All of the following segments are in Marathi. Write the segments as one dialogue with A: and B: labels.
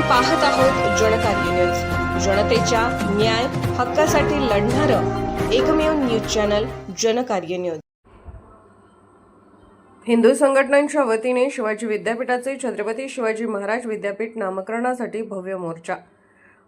A: पाहत आहोत जनकार्य न्यूज जनतेच्या न्याय हक्कासाठी लढणारं एकमेव news channel Janakarya news Hindu संघटनांच्या वतीने शिवाजी विद्यापीठाचे छत्रपती शिवाजी महाराज विद्यापीठ नामकरणासाठी भव्य मोर्चा.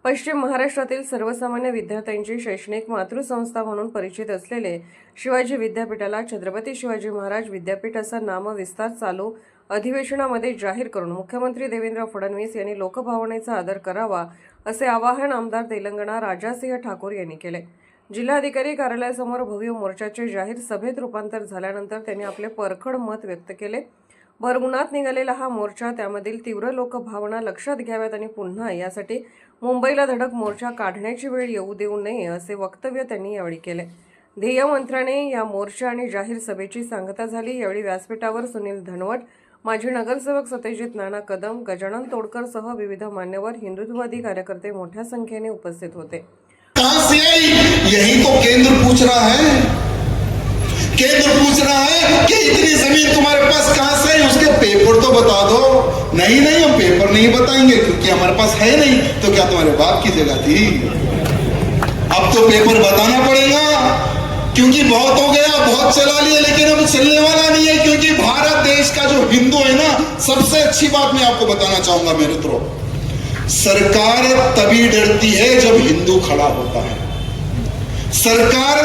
A: पश्चिम महाराष्ट्रातील सर्वसामान्य विद्यार्थ्यांची शैक्षणिक मातृसंस्था म्हणून परिचित असलेले शिवाजी विद्यापीठाला छत्रपती शिवाजी महाराज विद्यापीठ असा नामविस्तार चालू अधिवेशनामध्ये जाहीर करून मुख्यमंत्री देवेंद्र फडणवीस यांनी लोकभावनेचा आदर करावा असे आवाहन आमदार तेलंगणा राजासिंह ठाकूर यांनी केले. जिल्हाधिकारी कार्यालयासमोर भव्य मोर्चाचे जाहीर सभेत रूपांतर झाल्यानंतर त्यांनी आपले परखड मत व्यक्त केले. भरगुणात निघालेला हा मोर्चा त्यामधील तीव्र लोकभावना लक्षात घ्याव्यात आणि पुन्हा यासाठी मुंबईला धडक मोर्चा काढण्याची वेळ येऊ देऊ नये असे वक्तव्य त्यांनी यावेळी केले. ध्येय मंत्र्याने या मोर्चा आणि जाहीर सभेची सांगता झाली. यावेळी व्यासपीठावर सुनील धनवट माजी नगरसेवक सत्यजित नाना कदम, गजानन तोडकर सह विविध मान्यवर हिंदुत्ववादी कार्यकर्ते मोठ्या संख्येने उपस्थित होते.
B: से यही तो केंद्र पूछ रहा है। केंद्र पूछ रहा है कि इतनी ज़मीन तुम्हारे पास कहाँ से उसके पेपर तो बता दो। नहीं नहीं, हम पेपर नहीं बताएँगे, क्योंकि हमारे पास है नहीं तो क्या तुम्हारे बाप की जगह थी? अब तो पेपर बताना पड़ेगा, क्योंकि बहुत हो गया, बहुत चला लिया, लेकिन अब चलने वाला नहीं है क्योंकि भारत देश का जो हिंदू है ना सबसे अच्छी बात मैं आपको बताना चाहूँगा मेरे मित्रों। सरकार तभी डरती है जब हिंदू खड़ा होता है। सरकार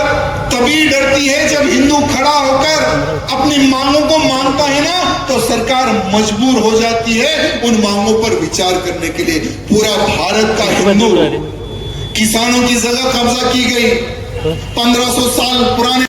B: तभी डरती है जब हिंदू खड़ा होकर अपनी मांगों को मानता है ना तो सरकार मजबूर हो जाती है उन मांगों पर विचार करने के लिए। पूरा भारत का हिंदू किसानों की जगह कब्जा की गई। 1500 साल पुराने